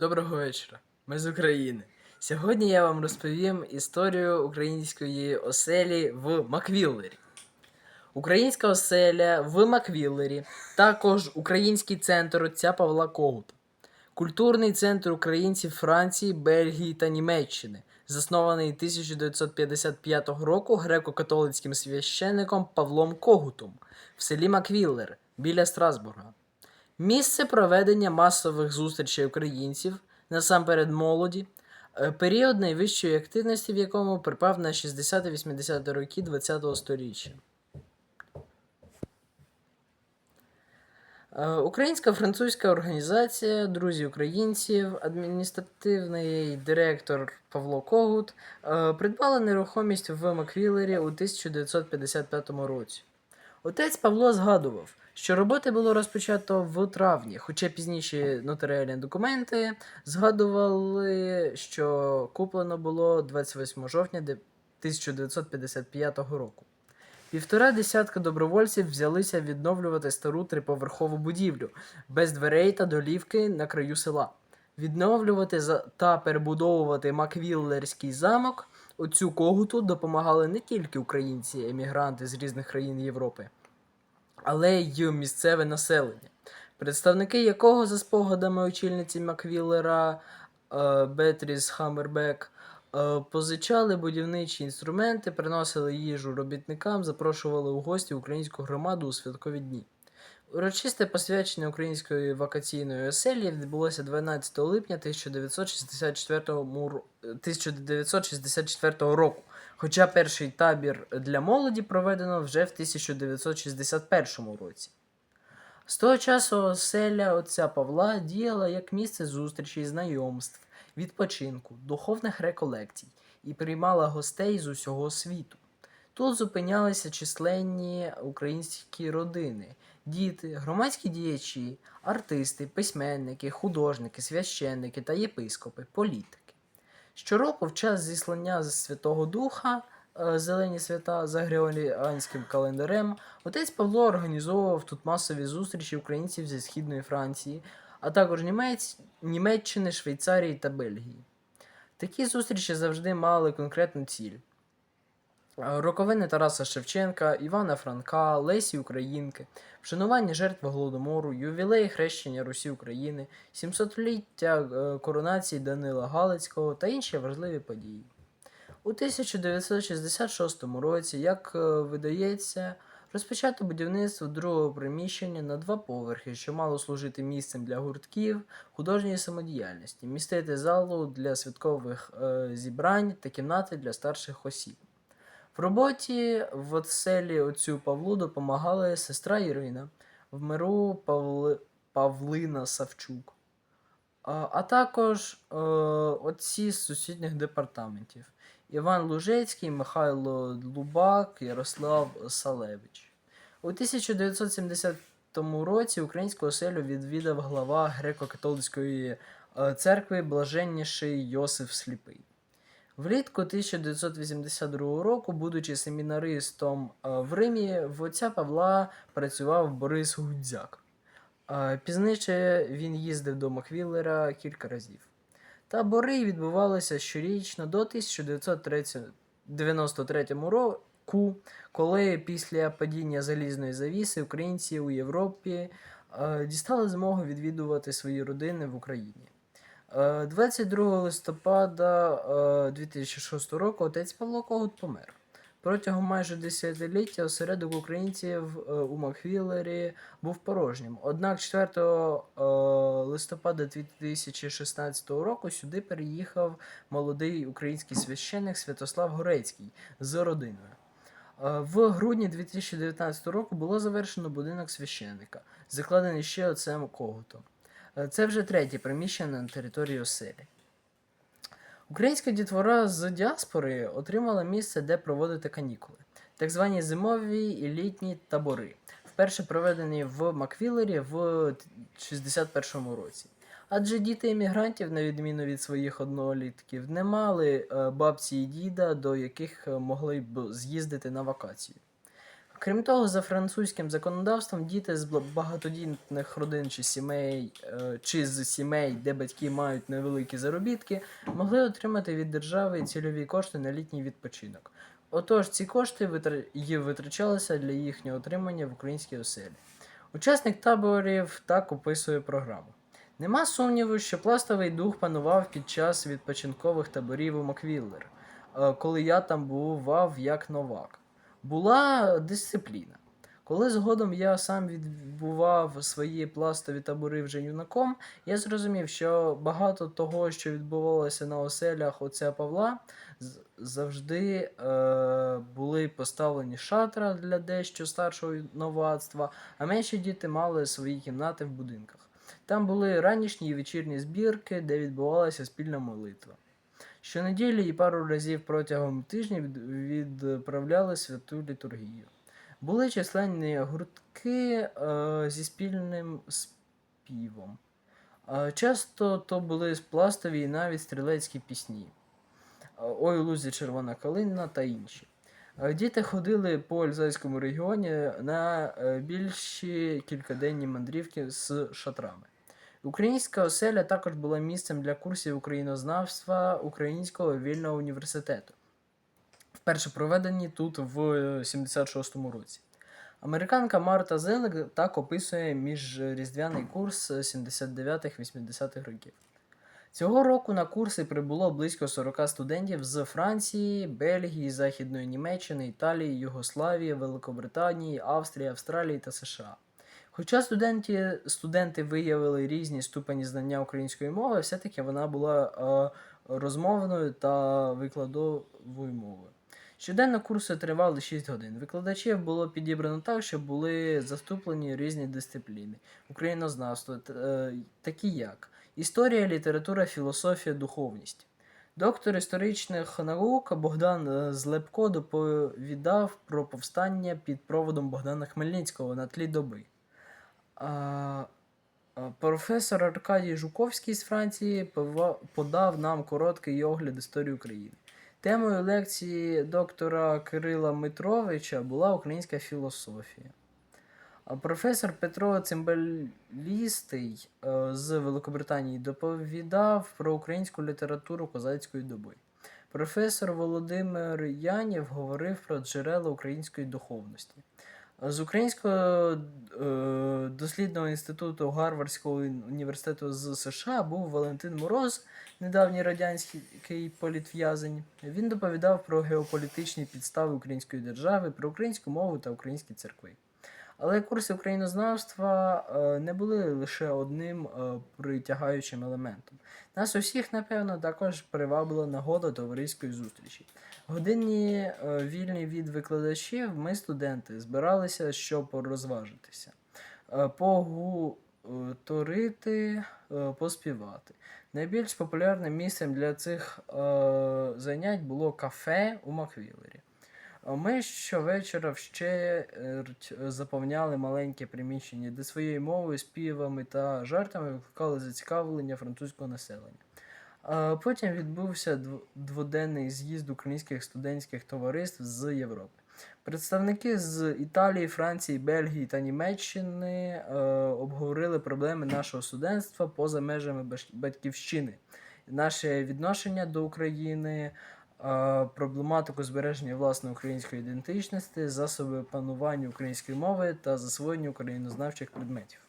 Доброго вечора. Ми з України. Сьогодні я вам розповім історію української оселі в Маквіллері. Українська оселя в Маквіллері, також український центр отця Павла Когута, культурний центр українців Франції, Бельгії та Німеччини, заснований 1955 року греко-католицьким священником Павлом Когутом в селі Маквіллер біля Страсбурга. Місце проведення масових зустрічей українців, насамперед молоді, е, період найвищої активності, в якому припав на 60-80 роки ХХ століття. Е, Українська французька організація Друзі українців, адміністративний директор Павло Когут е, придбала нерухомість в Маквілері у 1955 році. Отець Павло згадував, що роботи було розпочато в травні, хоча пізніші нотаріальні документи згадували, що куплено було 28 жовтня 1955 року. Півтора десятка добровольців взялися відновлювати стару триповерхову будівлю без дверей та долівки на краю села. Відновлювати та перебудовувати Маквіллерський замок оцю когуту допомагали не тільки українці, емігранти з різних країн Європи, але й місцеве населення, представники якого, за спогадами очільниці Маквіллера е, Бетріс Хаммербек, е, позичали будівничі інструменти, приносили їжу робітникам, запрошували у гості українську громаду у святкові дні. Урочисте посвячення української вакаційної оселі відбулося 12 липня 1964, 1964 року, хоча перший табір для молоді проведено вже в 1961 році. З того часу оселя отця Павла діяла як місце зустрічей, знайомств, відпочинку, духовних реколекцій і приймала гостей з усього світу. Тут зупинялися численні українські родини, діти, громадські діячі, артисти, письменники, художники, священники та єпископи, політики. Щороку, в час зіслання Святого Духа, е, Зелені свята за Григоріанським календарем, отець Павло організовував тут масові зустрічі українців зі Східної Франції, а також Німець... Німеччини, Швейцарії та Бельгії. Такі зустрічі завжди мали конкретну ціль. Е, Роковини Тараса Шевченка, Івана Франка, Лесі Українки, вшанування жертв Голодомору, ювілеї хрещення Русі України, 700-ліття е, коронації Данила Галицького та інші важливі події. У 1966 році, як е, видається, розпочато будівництво другого приміщення на два поверхи, що мало служити місцем для гуртків, художньої самодіяльності, містити залу для святкових зібрань та кімнати для старших осіб. В роботі в оселі отцю Павлу допомагали сестра Ірина, в миру Павли... Павлина Савчук, а, а також е, отці з сусідніх департаментів Іван Лужецький, Михайло Лубак, Ярослав Салевич. У 1970 році українську оселю відвідав глава греко-католицької е, церкви блаженніший Йосиф Сліпий. Влітку 1982 року, будучи семінаристом е, в Римі, в отця Павла працював Борис Гудзяк. Е, Пізніше він їздив до Маквіллера кілька разів. Табори відбувалися щорічно до 1993 року, коли після падіння залізної завіси українці у Європі е, дістали змогу відвідувати свої родини в Україні. Е, 22 листопада е, 2006 року отець Павло Когут помер. Протягом майже десятиліття осередок українців е, у Маквіллері був порожнім. Однак 4 е, листопада 2016 року сюди переїхав молодий український священник Святослав Горецький з родиною. Е, В грудні 2019 року було завершено будинок священника, закладений ще отцем Когутом. Е, Це вже третє приміщення на території оселі. Українська дітвора з діаспори отримала місце, де проводити канікули, так звані зимові і літні табори, вперше проведені в Маквілері в 61-му році. Адже діти емігрантів, на відміну від своїх однолітків, не мали е, бабці і діда, до яких е, могли б з'їздити на вакацію. Крім того, за французьким законодавством діти з багатодітних родин чи сімей, е, чи з сімей, де батьки мають невеликі заробітки, могли отримати від держави цільові кошти на літній відпочинок. Отож, ці кошти витр... витрачалися для їхнього отримання в українській оселі. Учасник таборів так описує програму. Нема сумніву, що пластовий дух панував під час відпочинкових таборів у Маквіллер, е, коли я там бував як новак. Була дисципліна. Коли згодом я сам відбував свої пластові табори вже юнаком, я зрозумів, що багато того, що відбувалося на оселях отця Павла, завжди е, були поставлені шатра для дещо старшого новацтва, а менші діти мали свої кімнати в будинках. Там були ранішні і вечірні збірки, де відбувалася спільна молитва. Щонеділі і пару разів протягом тижня відправляли святу літургію. Були численні гуртки е, зі спільним співом. Е, часто то були пластові і навіть стрілецькі пісні. Е, Ой, лузі червона калина та інші. Діти ходили по Альзайському регіоні на більші кількаденні мандрівки з шатрами. Українська оселя також була місцем для курсів українознавства Українського вільного університету, вперше проведені тут в 76-му році. Американка Марта Зелик так описує міжріздвяний курс 79-80-х років. Цього року на курси прибуло близько 40 студентів з Франції, Бельгії, Західної Німеччини, Італії, Югославії, Великобританії, Австрії, Австралії та США. Хоча студенті, студенти виявили різні ступені знання української мови, все-таки вона була е, розмовною та викладовою мовою. Щоденно курси тривали 6 годин. Викладачів було підібрано так, щоб були заступлені різні дисципліни українознавство, е, такі як історія, література, філософія, духовність. Доктор історичних наук Богдан е, Злепко доповідав про повстання під проводом Богдана Хмельницького на тлі доби. Професор Аркадій Жуковський з Франції подав нам короткий огляд історії України. Темою лекції доктора Кирила Митровича була українська філософія. Професор Петро Цимбалістий е, з Великобританії доповідав про українську літературу козацької доби. Професор Володимир Янєв говорив про джерела української духовності. З Українського е, дослідного інституту Гарвардського університету з США був Валентин Мороз, недавній радянський політв'язень. Він доповідав про геополітичні підстави української держави, про українську мову та українські церкви. Але курси українознавства е, не були лише одним е, притягаючим елементом. Нас усіх, напевно, також привабила нагода товариської зустрічі. Годинні е, вільні від викладачів, ми, студенти, збиралися, щоб розважитися, е, погуторити, поспівати. Найбільш популярним місцем для цих занять було кафе у Маквілері. Ми щовечора вщерть заповняли маленьке приміщення, де своєю мовою, співами та жартами викликали зацікавлення французького населення. Потім відбувся дв- дводенний з'їзд українських студентських товариств з Європи. Представники з Італії, Франції, Бельгії та Німеччини е, обговорили проблеми нашого студентства поза межами батьківщини, наше відношення до України, е, проблематику збереження власної української ідентичності, засоби панування української мови та засвоєння українознавчих предметів.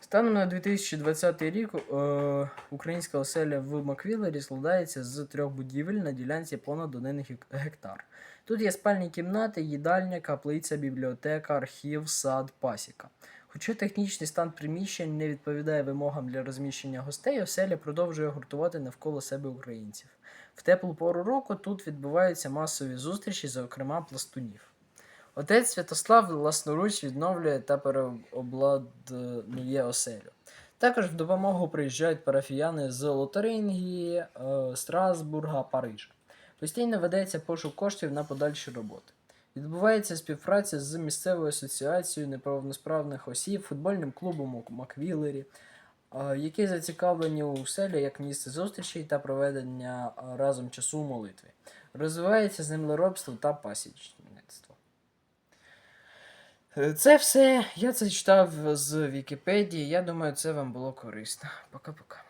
Станом на 2020 рік е, українська оселя в Маквілері складається з трьох будівель на ділянці понад 1 гектар. Тут є спальні кімнати, їдальня, каплиця, бібліотека, архів, сад, пасіка. Хоча технічний стан приміщень не відповідає вимогам для розміщення гостей, оселя продовжує гуртувати навколо себе українців. В теплу пору року тут відбуваються масові зустрічі, зокрема пластунів. Отець Святослав власноруч відновлює та переобладнує оселю. Також в допомогу приїжджають парафіяни з Лотарингії, е, Страсбурга, Парижа. Постійно ведеться пошук коштів на подальші роботи. Відбувається співпраця з місцевою асоціацією неповносправних осіб, футбольним клубом у Маквілері, які зацікавлені у селі як місце зустрічей та проведення разом часу молитви. Розвивається землеробство та пасічництво. Е, це все. Я це читав з Вікіпедії. Я думаю, це вам було корисно. Пока-пока.